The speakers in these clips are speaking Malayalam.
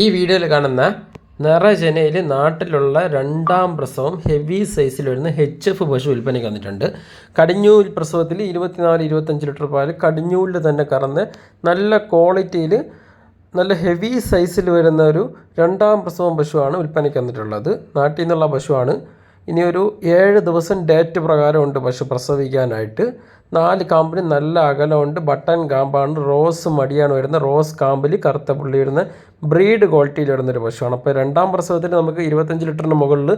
ഈ വീഡിയോയിൽ കാണുന്ന നിറജനയിൽ നാട്ടിലുള്ള രണ്ടാം പ്രസവം ഹെവി സൈസിൽ വരുന്ന എച്ച് എഫ് പശു വിൽപ്പനയ്ക്ക് വന്നിട്ടുണ്ട്. കടിഞ്ഞൂൽ പ്രസവത്തിൽ ഇരുപത്തിനാല് ഇരുപത്തഞ്ച് ലിറ്റർ പാൽ കടിഞ്ഞൂലിൽ തന്നെ കറന്ന് നല്ല ക്വാളിറ്റിയിൽ നല്ല ഹെവി സൈസിൽ വരുന്ന ഒരു രണ്ടാം പ്രസവം പശുവാണ് വിൽപ്പനയ്ക്ക് വന്നിട്ടുള്ളത്. നാട്ടിൽ നിന്നുള്ള പശുവാണ്. ഇനി ഒരു ഏഴ് ദിവസം ഡേറ്റ് പ്രകാരമുണ്ട് പശു പ്രസവിക്കാനായിട്ട്. നാല് കാമ്പിന് നല്ല അകലമുണ്ട്. ബട്ടൺ കാമ്പാണ്. റോസ് മടിയാണ് വരുന്നത്. റോസ് കാമ്പിൽ കറുത്ത പുള്ളി വരുന്ന ബ്രീഡ് ക്വാളിറ്റിയിൽ വരുന്നൊരു പശുവാണ്. അപ്പോൾ രണ്ടാം പ്രസവത്തിൽ നമുക്ക് ഇരുപത്തഞ്ച് ലിറ്ററിന് മുകളിൽ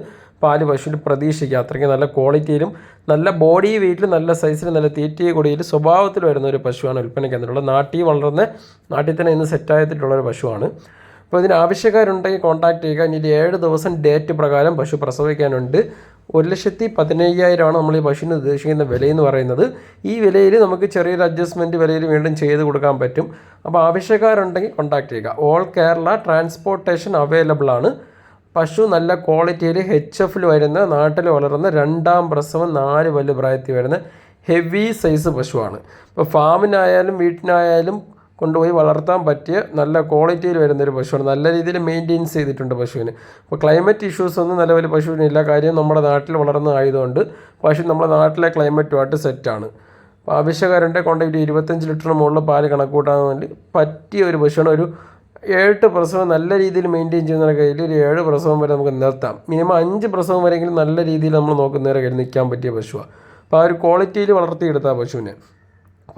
പാൽ പശുവിൽ പ്രതീക്ഷിക്കാം. അത്രയ്ക്ക് നല്ല ക്വാളിറ്റിയിലും നല്ല ബോഡി വെയിറ്റിൽ നല്ല സൈസിൽ നല്ല തീറ്റിയെ കൊടിയിൽ സ്വഭാവത്തിൽ വരുന്ന ഒരു പശുവാണ് വിൽപ്പനയ്ക്ക് എന്നുള്ളത് നാട്ടിൽ വളർന്ന് നാട്ടിൽ തന്നെ ഇന്ന് സെറ്റായിട്ടുള്ള ഒരു പശുവാണ്. അപ്പോൾ ഇതിന് ആവശ്യക്കാരുണ്ടെങ്കിൽ കോൺടാക്ട് ചെയ്യുക. ഇനി ഏഴ് ദിവസം ഡേറ്റ് പ്രകാരം പശു പ്രസവിക്കാനുണ്ട്. ഒരു ലക്ഷത്തി പതിനയ്യായിരമാണ് നമ്മൾ ഈ പശുവിന് ഉദ്ദേശിക്കുന്ന വിലയെന്ന് പറയുന്നത്. ഈ വിലയിൽ നമുക്ക് ചെറിയൊരു അഡ്ജസ്റ്റ്മെന്റ് വിലയിൽ വീണ്ടും ചെയ്ത് കൊടുക്കാൻ പറ്റും. അപ്പോൾ ആവശ്യക്കാരുണ്ടെങ്കിൽ കോൺടാക്ട് ചെയ്യുക. ഓൾ കേരള ട്രാൻസ്പോർട്ടേഷൻ അവൈലബിൾ ആണ്. പശു നല്ല ക്വാളിറ്റിയിൽ എച്ച് എഫിൽ വരുന്ന നാട്ടിൽ വളർന്ന രണ്ടാം പ്രസവം നാല് പല്ല് പ്രായത്തിൽ വരുന്ന ഹെവി സൈസ് പശുവാണ്. ഇപ്പോൾ ഫാമിനായാലും വീട്ടിനായാലും കൊണ്ടുപോയി വളർത്താൻ പറ്റിയ നല്ല ക്വാളിറ്റിയിൽ വരുന്നൊരു പശുവാണ്. നല്ല രീതിയിൽ മെയിന്റെയിൻസ് ചെയ്തിട്ടുണ്ട് പശുവിന്. അപ്പോൾ ക്ലൈമറ്റ് ഇഷ്യൂസ് ഒന്നും നിലവിൽ പശുവിനില്ല കാര്യം നമ്മുടെ നാട്ടിൽ വളർന്ന ആയതുകൊണ്ട് പശു നമ്മുടെ നാട്ടിലെ ക്ലൈമറ്റുമായിട്ട് സെറ്റാണ് അപ്പോൾ ആവശ്യക്കാരുണ്ട് കൊണ്ടുപോയിട്ട് ഇരുപത്തഞ്ച് ലിറ്ററിന് മുകളിൽ പാൽ കണക്കൂട്ടാൻ വേണ്ടി പറ്റിയ ഒരു പശുവാണ്. ഒരു ഏഴ് പ്രസവം നല്ല രീതിയിൽ മെയിന്റെയിൻ ചെയ്യുന്നവരുടെ കയ്യിൽ ഒരു ഏഴ് പ്രസവം വരെ നമുക്ക് നിർത്താം. മിനിമം അഞ്ച് പ്രസവം വരെയെങ്കിലും നല്ല രീതിയിൽ നമ്മൾ നോക്കുന്നവരെ കയ്യിൽ നിൽക്കാൻ പറ്റിയ പശുവാണ്. അപ്പോൾ ആ ഒരു ക്വാളിറ്റിയിൽ വളർത്തിയെടുത്ത പശുവിനെ.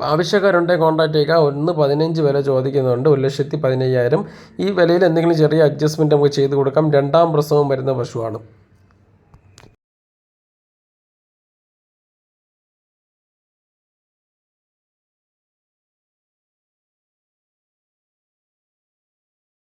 ആവശ്യക്കാരുണ്ടെങ്കിൽ കോൺടാക്ട് ചെയ്യുക. ഒന്ന് പതിനഞ്ച് വില ചോദിക്കുന്നുണ്ട്. ഒരു ലക്ഷത്തി പതിനയ്യായിരം. ഈ വിലയിൽ എന്തെങ്കിലും ചെറിയ അഡ്ജസ്റ്റ്മെന്റ് നമുക്ക് ചെയ്ത് കൊടുക്കാം. രണ്ടാം പ്രസവം വരുന്ന പശുവാണ്.